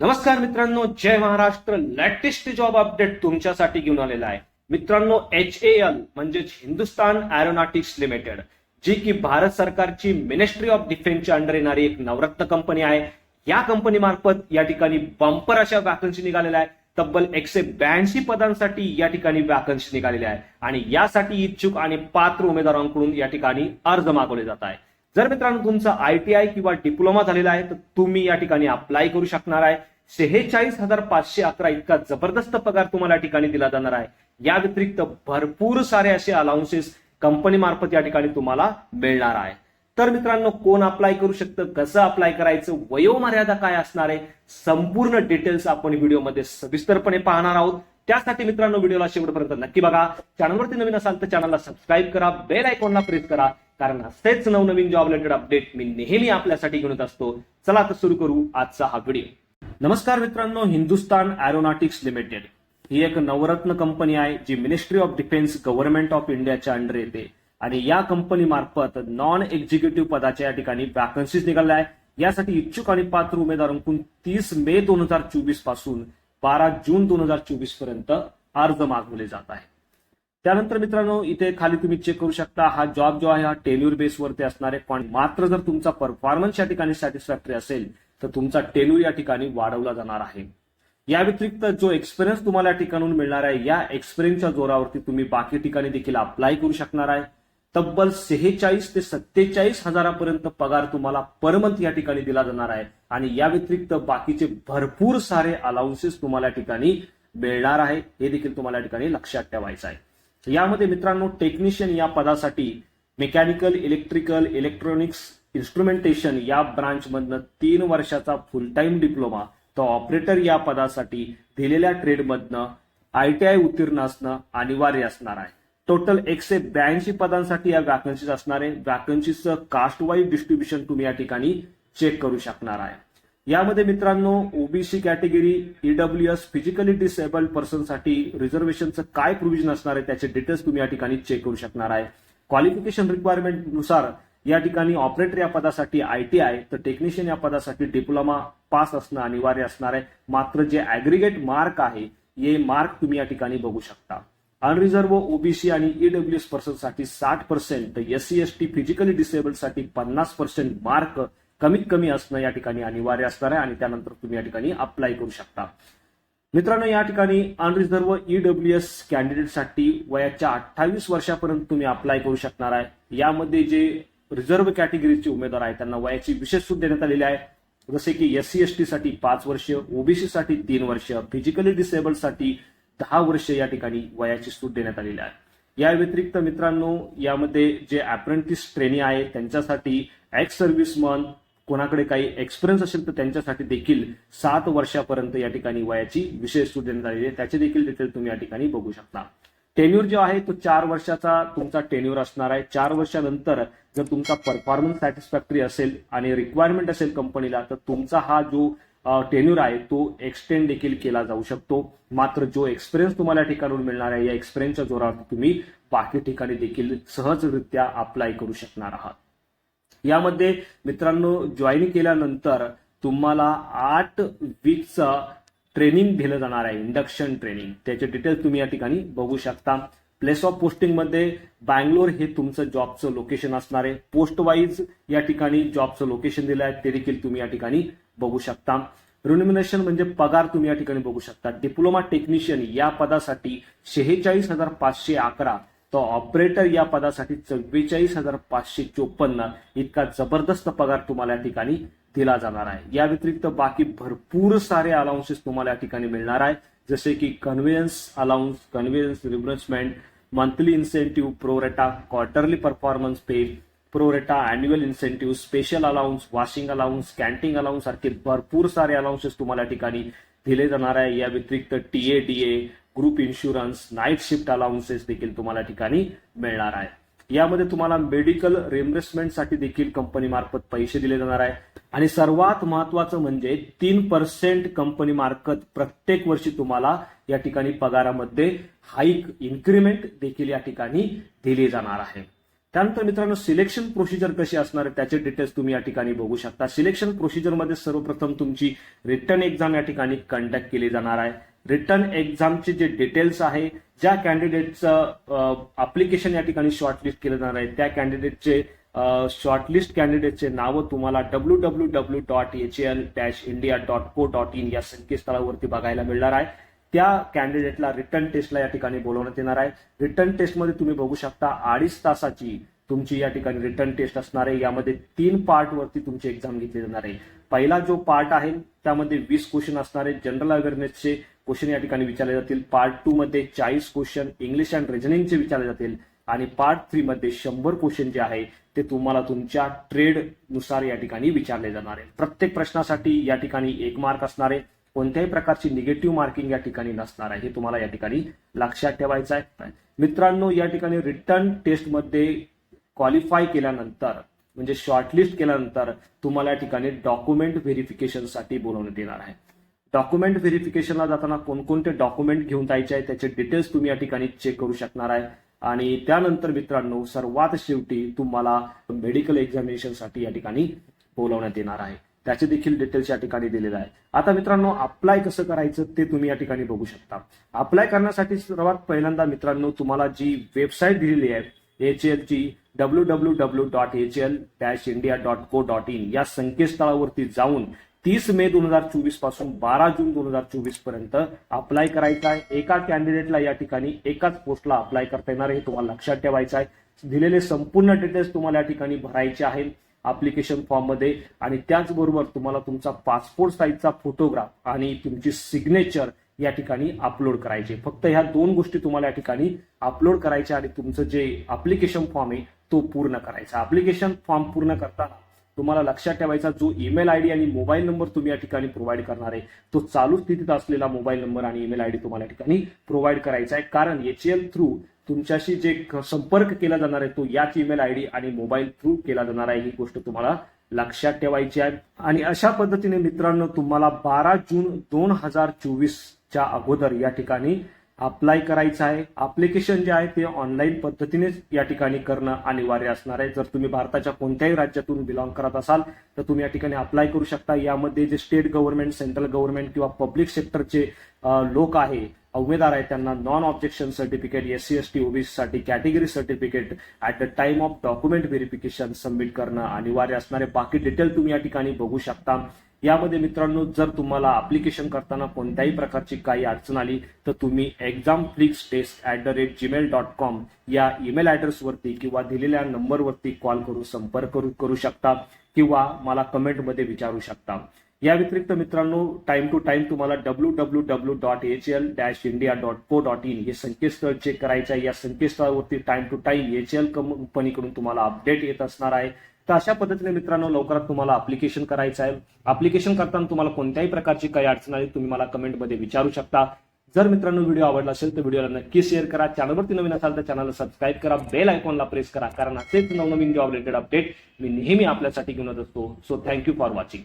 नमस्कार मित्रांनो जय महाराष्ट्र. लेटेस्ट जॉब अपडेट तुमच्यासाठी घेऊन आलेला आहे. मित्रांनो एच ए एल म्हणजेच हिंदुस्तान एरोनॉटिक्स लिमिटेड जी की भारत सरकारची मिनिस्ट्री ऑफ डिफेन्सच्या अंडर येणारी एक नवरत्न कंपनी आहे. या कंपनी मार्फत या ठिकाणी बंपर अशा वॅकन्सी निघालेल्या आहे तब्बल एकशे ब्याऐंशी पदांसाठी या ठिकाणी वॅकन्सी निघालेल्या आहे आणि यासाठी इच्छुक आणि पात्र उमेदवारांकडून या ठिकाणी अर्ज मागवले जात आहे जर मित्रांनो तुमचा आयटीआय किंवा डिप्लोमा झालेला आहे तर तुम्ही या ठिकाणी अप्लाय करू शकणार आहे. सेहेचाळीस हजार पाचशे अकरा इतका जबरदस्त पगार तुम्हाला या ठिकाणी दिला जाणार आहे. या व्यतिरिक्त भरपूर सारे असे अलाउन्सेस कंपनी मार्फत या ठिकाणी तुम्हाला मिळणार आहे. तर मित्रांनो कोण अप्लाय करू शकतं कसं अप्लाय करायचं वयोमर्यादा काय असणार आहे संपूर्ण डिटेल्स आपण व्हिडिओमध्ये सविस्तरपणे पाहणार आहोत. त्यासाठी मित्रांनो व्हिडिओला शेवटपर्यंत नक्की बघा. चॅनलवरती नवीन असाल तर चॅनलला सबस्क्राईब करा बेल आयकॉनला प्रेस करा. कारण असेच नवनवीन जॉब रिलेटेड अपडेट मी नेहमी आपल्यासाठी घेऊन येत असतो. चला तर सुरू करू आजचा हा व्हिडिओ नमस्कार मित्रांनो हिंदुस्तान एरोनॉटिक्स लिमिटेड ही एक नवरत्न कंपनी आहे जी ministry of defence government of इंडियाच्या अंडर येते. आणि या कंपनी मार्फत नॉन एक्झिक्युटिव्ह पदाच्या या ठिकाणी वॅकन्सीज निघाल्या आहे यासाठी इच्छुक आणि पात्र उमेदवारांकडून तीस मे दोन हजार चोवीसपासून बारा जून दोन हजार चोवीसपर्यंत अर्ज मागवले जात आहे त्यानंतर मित्रांनो इथे खाली तुम्ही चेक करू शकता हा जॉब जो आहे हा टेन्युअर बेसवरती असणार आहे. पण मात्र जर तुमचा परफॉर्मन्स या ठिकाणी सॅटिस्फॅक्टरी असेल तर तुमचा टेन्युअर या ठिकाणी वाढवला जाणार आहे. या व्यतिरिक्त जो एक्सपिरियन्स तुम्हाला या ठिकाणून मिळणार आहे या एक्सपिरियन्सच्या जोरावरती तुम्ही बाकी ठिकाणी देखील अप्लाय करू शकणार आहे. तब्बल सेहेचाळीस ते सत्तेचाळीस हजारापर्यंत पगार तुम्हाला पर मंथ या ठिकाणी दिला जाणार आहे. आणि या व्यतिरिक्त बाकीचे भरपूर सारे अलाउन्सेस तुम्हाला या ठिकाणी मिळणार आहे. हे देखील तुम्हाला या ठिकाणी लक्षात ठेवायचं आहे. यामध्ये मित्रांनो टेक्निशियन या पदासाठी मेकॅनिकल इलेक्ट्रिकल इलेक्ट्रॉनिक्स इन्स्ट्रुमेंटेशन या ब्रांचमधनं तीन वर्षाचा फुल टाइम डिप्लोमा तो ऑपरेटर या पदासाठी दिलेल्या ट्रेडमधनं आयटीआय उत्तीर्ण असणं अनिवार्य असणार आहे. टोटल एकशे ब्याऐंशी पदांसाठी या वॅकन्सीज असणार आहे. वॅकन्सीचं कास्ट वाईज डिस्ट्रीब्युशन तुम्ही या ठिकाणी चेक करू शकणार आहे. यामध्ये मित्रांनो OBC category EWS physically disabled पर्सनसाठी रिझर्वेशनचं काय प्रोव्हिजन असणार आहे त्याचे डिटेल्स तुम्ही या ठिकाणी चेक करू शकणार आहे. क्वालिफिकेशन रिक्वायरमेंटनुसार या ठिकाणी ऑपरेटर या पदासाठी आयटीआय तर टेक्निशियन या पदासाठी डिप्लोमा पास असणं अनिवार्य असणार आहे. मात्र जे अॅग्रिगेट मार्क आहे हे मार्क तुम्ही या ठिकाणी बघू शकता. अनरिझर्व ओबीसी आणि ईडब्ल्यू एस पर्सनसाठी साठ पर्सेंट तर एस एस टी फिजिकली डिसेबल्डसाठी पन्नास पर्सेंट मार्क कमीत कमी असणं या ठिकाणी अनिवार्य असणार आहे आणि त्यानंतर तुम्ही या ठिकाणी अप्लाय करू शकता. मित्रांनो या ठिकाणी अनरिझर्व ईडब्ल्यू एस कॅन्डिडेटसाठी वयाच्या अठ्ठावीस वर्षापर्यंत तुम्ही अप्लाय करू शकणार आहे. यामध्ये जे रिझर्व्ह कॅटेगरीचे उमेदवार आहेत त्यांना वयाची विशेष सूट देण्यात आलेली आहे. जसे की एस सी एस टी साठी पाच वर्ष ओबीसी साठी तीन वर्ष फिजिकली डिसेबलसाठी दहा वर्ष या ठिकाणी वयाची सूट देण्यात आलेली आहे. या व्यतिरिक्त मित्रांनो यामध्ये जे अप्रेंटिस ट्रेनी आहे त्यांच्यासाठी एक्स सर्व्हिसमन कोणाकडे काही एक्सपिरियन्स असेल तर त्यांच्यासाठी देखील सात वर्षापर्यंत या ठिकाणी वयाची विशेष सूट देण्यात आलेली आहे. त्याचे देखील डिटेल तुम्ही या ठिकाणी बघू शकता. टेन्युअर जो आहे तो चार वर्षाचा तुमचा टेन्युअर असणार आहे. चार वर्षानंतर जर तुमचा परफॉर्मन्स सॅटिस्फॅक्टरी असेल आणि रिक्वायरमेंट असेल कंपनीला तर तुमचा हा जो टेन्युअर आहे तो एक्सटेंड देखील केला जाऊ शकतो. मात्र जो एक्सपिरियन्स तुम्हाला ठिकाणून मिळणार आहे या एक्सपिरियन्सच्या जोरावर तुम्ही बाकी ठिकाणी देखील सहजरित्या अप्लाय करू शकणार आहात. यामध्ये मित्रांनो जॉईन केल्यानंतर तुम्हाला आठ वीकचं ट्रेनिंग दिलं जाणार आहे. इंडक्शन ट्रेनिंग त्याचे डिटेल्स तुम्ही या ठिकाणी बघू शकता. प्लेस ऑफ पोस्टिंगमध्ये बँगलोर हे तुमचं जॉबचं लोकेशन असणार आहे. पोस्ट वाईज या ठिकाणी जॉबचं लोकेशन दिलं आहे. ते देखील तुम्ही या ठिकाणी बघू शकता. रिन्युमिनेशन म्हणजे पगार तुम्ही या ठिकाणी बघू शकता. डिप्लोमा टेक्निशियन या पदासाठी शेहेचाळीस हजार पाचशे अकरा तो ऑपरेटर या पदासाठी चव्वेचाळीस हजार पाचशे चोपन्न इतका जबरदस्त पगार तुम्हाला या ठिकाणी दिला जाणार आहे. या व्यतिरिक्त बाकी भरपूर सारे अलाउन्सेस तुम्हाला या ठिकाणी मिळणार आहे. जसे की conveyance allowance conveyance reimbursement monthly incentive pro rata quarterly performance pay pro rata annual incentive special allowance washing allowance canteen allowance सारखे भरपूर सारे अलाउन्सेस तुम्हाला या ठिकाणी दिले जाणार आहे. या व्यतिरिक्त TA DA group insurance night shift allowances देखील तुम्हाला या ठिकाणी मिळणार आहे. यामध्ये तुम्हाला मेडिकल रिम्बर्समेंटसाठी देखील कंपनी मार्फत पैसे दिले जाणार आहे. आणि सर्वात महत्वाचं म्हणजे तीन पर्सेंट कंपनी मार्फत प्रत्येक वर्षी तुम्हाला या ठिकाणी पगारामध्ये हाईक इन्क्रीमेंट देखील या ठिकाणी दिली जाणार आहे. त्यानंतर मित्रांनो सिलेक्शन प्रोसिजर कशी असणार आहे त्याचे डिटेल्स तुम्ही या ठिकाणी बघू शकता. सिलेक्शन प्रोसिजरमध्ये सर्वप्रथम तुमची रिटर्न एक्झाम या ठिकाणी कंडक्ट केली जाणार आहे. रिटर्न एक्झामचे जे डिटेल्स आहे ज्या कॅन्डिडेटचं अप्लिकेशन या ठिकाणी शॉर्टलिस्ट केलं जाणार आहे त्या कॅन्डिडेटचे शॉर्टलिस्ट कॅन्डिडेटचे नावं तुम्हाला W W W dot H L dash India dot co dot in या संकेतस्थळावरती बघायला मिळणार आहे. त्या कॅन्डिडेटला रिटर्न टेस्टला या ठिकाणी बोलवण्यात येणार आहे. रिटर्न टेस्टमध्ये तुम्ही बघू शकता अडीच तासाची तुमची या ठिकाणी रिटर्न टेस्ट असणार आहे. यामध्ये तीन पार्टवरती तुमची एक्झाम घेतली जाणार आहे. पहिला जो पार्ट आहे त्यामध्ये वीस क्वेश्चन असणार आहे. जनरल अवेअरनेसचे क्वेश्चन या ठिकाणी विचारले जातील. पार्ट टू मध्ये चाळीस क्वेश्चन इंग्लिश अँड रिजनिंगचे विचारले जातील. आणि पार्ट थ्री मध्ये शंभर क्वेश्चन जे आहे ते तुम्हाला तुमच्या ट्रेडनुसार या ठिकाणी विचारले जाणार आहे. प्रत्येक प्रश्नासाठी या ठिकाणी एक मार्क असणार आहे. कोणत्याही प्रकारची निगेटिव्ह मार्किंग या ठिकाणी नसणार आहे. हे तुम्हाला या ठिकाणी लक्षात ठेवायचं आहे. मित्रांनो या ठिकाणी रिटर्न टेस्टमध्ये क्वालिफाय केल्यानंतर म्हणजे शॉर्टलिस्ट केल्यानंतर तुम्हाला या ठिकाणी डॉक्युमेंट व्हेरिफिकेशनसाठी बोलवण्यात येणार आहे. डॉक्युमेंट व्हेरिफिकेशनला जाताना कोणकोणते डॉक्युमेंट घेऊन जायचे आहे त्याचे डिटेल्स तुम्ही या ठिकाणी चेक करू शकणार आहे. आणि त्यानंतर मित्रांनो सर्वात शेवटी तुम्हाला मेडिकल एक्झामिनेशनसाठी या ठिकाणी बोलवण्यात येणार आहे. त्याचे देखील डिटेल्स या ठिकाणी दिलेले आहे आता मित्रांनो अप्लाय कसं करायचं ते तुम्ही या ठिकाणी बघू शकता. अप्लाय करण्यासाठी सर्वात पहिल्यांदा मित्रांनो तुम्हाला जी वेबसाईट दिलेली आहे एच एल ची W W W dot H L dash India dot co dot in या संकेतस्थळावरती जाऊन तीस मे दोन हजार चोवीसपासून बारा जून दोन हजार चोवीसपर्यंत अप्लाय करायचा आहे. एका कॅन्डिडेटला या ठिकाणी एकाच पोस्टला अप्लाय करता येणार हे तुम्हाला लक्षात ठेवायचं आहे. दिलेले संपूर्ण डिटेल्स तुम्हाला या ठिकाणी भरायचे आहेत अप्लिकेशन फॉर्ममध्ये. आणि त्याचबरोबर तुम्हाला तुमचा पासपोर्ट साईजचा फोटोग्राफ आणि तुमची सिग्नेचर या ठिकाणी अपलोड करायचे. फक्त ह्या दोन गोष्टी तुम्हाला या ठिकाणी अपलोड करायच्या आणि तुमचं जे अप्लिकेशन फॉर्म आहे तो पूर्ण करायचा. अप्लिकेशन फॉर्म पूर्ण करताना तुम्हाला लक्षात ठेवायचा जो ईमेल आय डी आणि मोबाईल नंबर तुम्ही या ठिकाणी प्रोव्हाइड करणार आहे तो चालू स्थितीत असलेला मोबाईल नंबर आणि ईमेल आय डी तुम्हाला या ठिकाणी प्रोव्हाइड करायचा आहे. कारण एच एल थ्रू तुमच्याशी जे संपर्क केला जाणार आहे तो याच ईमेल आय डी आणि मोबाईल थ्रू केला जाणार आहे ही गोष्ट तुम्हाला लक्षात ठेवायची आहे. आणि अशा पद्धतीने मित्रांनो तुम्हाला बारा जून दोन हजार चोवीसच्या अगोदर या ठिकाणी अप्लाय करायचं आहे. अप्लिकेशन जे आहे ते ऑनलाईन पद्धतीनेच या ठिकाणी करणं अनिवार्य असणार आहे. जर तुम्ही भारताच्या कोणत्याही राज्यातून बिलॉंग करत असाल तर तुम्ही या ठिकाणी अप्लाय करू शकता. यामध्ये जे स्टेट गव्हर्नमेंट सेंट्रल गव्हर्नमेंट किंवा पब्लिक सेक्टरचे लोक आहे उमेदवार आहे त्यांना non objection certificate S C S T OBC साठी category certificate at the time of document verification submit करणं अनिवार्य असणारे बाकी डिटेल तुम्ही या ठिकाणी बघू शकता. यामध्ये मित्रांनो जर तुम्हाला अप्लिकेशन करताना कोणत्याही प्रकारची काही अडचण आली तर तुम्ही exam flix test at the rate Gmail dot com या ईमेल ॲड्रेसवरती किंवा दिलेल्या नंबरवरती कॉल करून संपर्क करू करू शकता किंवा मला कमेंटमध्ये विचारू शकता. या व्यतिरिक्त मित्रांनो टाइम टू टाइम तुम्हाला W W W dot H L dash India dot co dot in हे संकेतस्थळ चेक करायचं आहे. या संकेतस्थळावरती time to time H L कंपनीकडून तुम्हाला अपडेट येत असणार आहे. तर अशा पद्धतीने मित्रांनो लवकरात तुम्हाला अप्लिकेशन करायचं आहे. अप्लिकेशन करताना तुम्हाला कोणत्याही प्रकारची काही अडचण आली तुम्ही मला कमेंटमध्ये विचारू शकता. जर मित्रांनो व्हिडिओ आवडला असेल तर व्हिडिओला नक्की शेअर करा. चॅनलवरती नवीन असाल तर चॅनलला सबस्क्राईब करा. बेल आयकॉनला प्रेस करा. कारण असेच नवनवीन जॉब रिलेटेड अपडेट मी नेहमी आपल्यासाठी घेऊन येत असतो. So thank you for watching